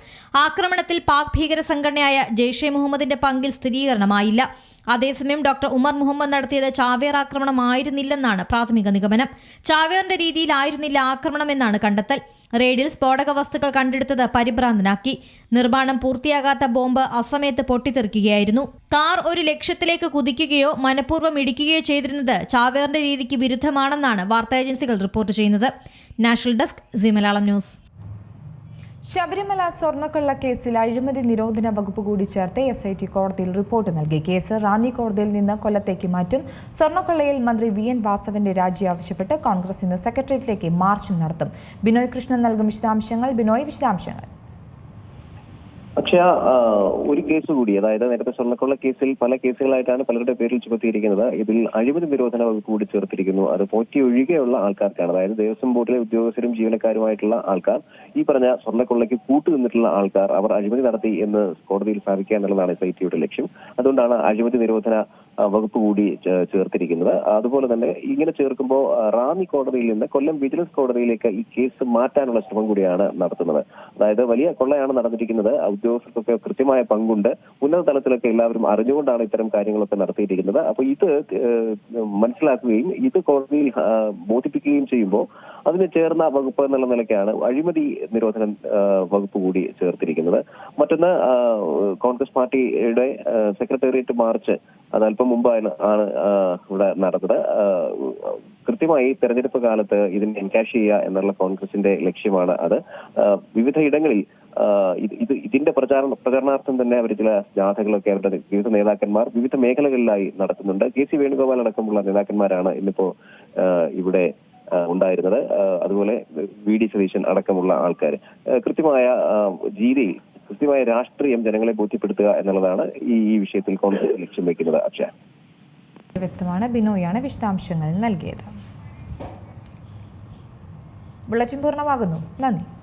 H: ആക്രമണത്തിൽ പാക് ഭീകര സംഘടനയായ ജെയ്ഷെ മുഹമ്മദിന്റെ പങ്കിൽ സ്ഥിരീകരണമായില്ല. അതേസമയം ഡോക്ടർ ഉമർ മുഹമ്മദ് നടത്തിയത് ചാവേർ ആക്രമണമായിരുന്നില്ലെന്നാണ് പ്രാഥമിക നിഗമനം. ചാവേറിന്റെ രീതിയിലായിരുന്നില്ല ആക്രമണമെന്നാണ് കണ്ടെത്തൽ. റെയ്ഡിൽ സ്ഫോടക വസ്തുക്കൾ കണ്ടെടുത്തത് പരിഭ്രാന്തനാക്കി. നിർമ്മാണം പൂർത്തിയാകാത്ത ബോംബ് അസമയത്ത് പൊട്ടിത്തെറിക്കുകയായിരുന്നു. കാർ ഒരു ലക്ഷ്യത്തിലേക്ക് കുതിക്കുകയോ മനഃപൂർവം ഇടിക്കുകയോ ചെയ്തിരുന്നത് ചാവേറിന്റെ രീതിക്ക് വിരുദ്ധമാണെന്നാണ് വാർത്താ ഏജൻസികൾ റിപ്പോർട്ട് ചെയ്യുന്നത്. National desk C Malayalam news.
A: Sabarimala സ്വർണക്കൊള്ള കേസിൽ അഴിമതി നിരോധന വകുപ്പ് കൂടി ചേർത്ത് എസ് ഐ ടി കോടതിയിൽ റിപ്പോർട്ട് നൽകി. കേസ് റാന്നി കോടതിയിൽ നിന്ന് കൊല്ലത്തേക്ക് മാറ്റും. സ്വർണക്കൊള്ളയിൽ മന്ത്രി വി എൻ വാസവന്റെ രാജി ആവശ്യപ്പെട്ട് കോൺഗ്രസ് ഇന്ന് സെക്രട്ടേറിയറ്റിലേക്ക് മാർച്ചും നടത്തും. ബിനോയ് കൃഷ്ണൻ നൽകും വിശദാംശങ്ങൾ. ബിനോയ് വിശദാംശങ്ങൾ.
I: പക്ഷേ ഒരു കേസ് കൂടി അതായത് നേരത്തെ സ്വർണക്കൊള്ള കേസിൽ പല കേസുകളായിട്ടാണ് പലരുടെ പേരിൽ ചുമത്തിയിരിക്കുന്നത്. ഇതിൽ അഴിമതി നിരോധന വകുപ്പ് കൂടി ചേർത്തിരിക്കുന്നു. അത് പോറ്റി ഒഴികെയുള്ള ആൾക്കാർക്കാണ്. അതായത് ദേവസ്വം ബോർഡിലെ ഉദ്യോഗസ്ഥരും ജീവനക്കാരുമായിട്ടുള്ള ആൾക്കാർ ഈ പറഞ്ഞ സ്വർണക്കൊള്ളയ്ക്ക് കൂട്ടു നിന്നിട്ടുള്ള ആൾക്കാർ അവർ അഴിമതി നടത്തി എന്ന് കോടതിയിൽ സ്ഥാപിക്കുക എന്നുള്ളതാണ് എസ് ഐ ടിയുടെ ലക്ഷ്യം. അതുകൊണ്ടാണ് അഴിമതി നിരോധന വകുപ്പ് കൂടി ചേർത്തിരിക്കുന്നത്. അതുപോലെ തന്നെ ഇങ്ങനെ ചേർക്കുമ്പോൾ റാന്നി കോടതിയിൽ നിന്ന് കൊല്ലം വിജിലൻസ് കോടതിയിലേക്ക് ഈ കേസ് മാറ്റാനുള്ള ശ്രമം കൂടിയാണ് നടത്തുന്നത്. അതായത് വലിയ കൊള്ളയാണ് നടന്നിരിക്കുന്നത്. ഉദ്യോഗസ്ഥർക്കൊക്കെ കൃത്യമായ പങ്കുണ്ട്. ഉന്നത തലത്തിലൊക്കെ എല്ലാവരും അറിഞ്ഞുകൊണ്ടാണ് ഇത്തരം കാര്യങ്ങളൊക്കെ നടത്തിയിരിക്കുന്നത്. അപ്പൊ ഇത് മനസ്സിലാക്കുകയും ഇത് കോടതിയിൽ ബോധിപ്പിക്കുകയും ചെയ്യുമ്പോൾ അതിന് ചേർന്ന വകുപ്പ് എന്നുള്ള നിലയ്ക്കാണ് അഴിമതി നിരോധന വകുപ്പ് കൂടി ചേർത്തിരിക്കുന്നത്. മറ്റൊന്ന് കോൺഗ്രസ് പാർട്ടിയുടെ സെക്രട്ടേറിയറ്റ് മാർച്ച് അത് അല്പം മുമ്പാണ് ആണ് ഇവിടെ നടന്നത്. കൃത്യമായി തെരഞ്ഞെടുപ്പ് കാലത്ത് ഇതിനെ എൻകാഷ് ചെയ്യുക എന്നുള്ള കോൺഗ്രസിന്റെ ലക്ഷ്യമാണ് അത്. വിവിധ ഇടങ്ങളിൽ ഇത് ഇത് ഇതിന്റെ പ്രചാരണ പ്രചരണാർത്ഥം തന്നെ അവർ ചില ജാഥകളൊക്കെ അവരുടെ വിവിധ നേതാക്കന്മാർ വിവിധ മേഖലകളിലായി നടത്തുന്നുണ്ട്. കെ സി വേണുഗോപാൽ അടക്കമുള്ള നേതാക്കന്മാരാണ് ഇന്നിപ്പോ ഇവിടെ ഉണ്ടായിരുന്നത്. അതുപോലെ വി ഡി സതീശൻ അടക്കമുള്ള ആൾക്കാർ കൃത്യമായ രീതിയിൽ കൃത്യമായ രാഷ്ട്രീയം ജനങ്ങളെ ബോധ്യപ്പെടുത്തുക എന്നുള്ളതാണ് ഈ ഈ വിഷയത്തിൽ കോൺഗ്രസ് ലക്ഷ്യം വെക്കുന്നത് അക്ഷയ.
A: വ്യക്തമാണ്. ബിനോയാണ് വിശദാംശങ്ങൾ നൽകിയത്. ബുള്ളറ്റിൻ പൂർണമാകുന്നു. നന്ദി.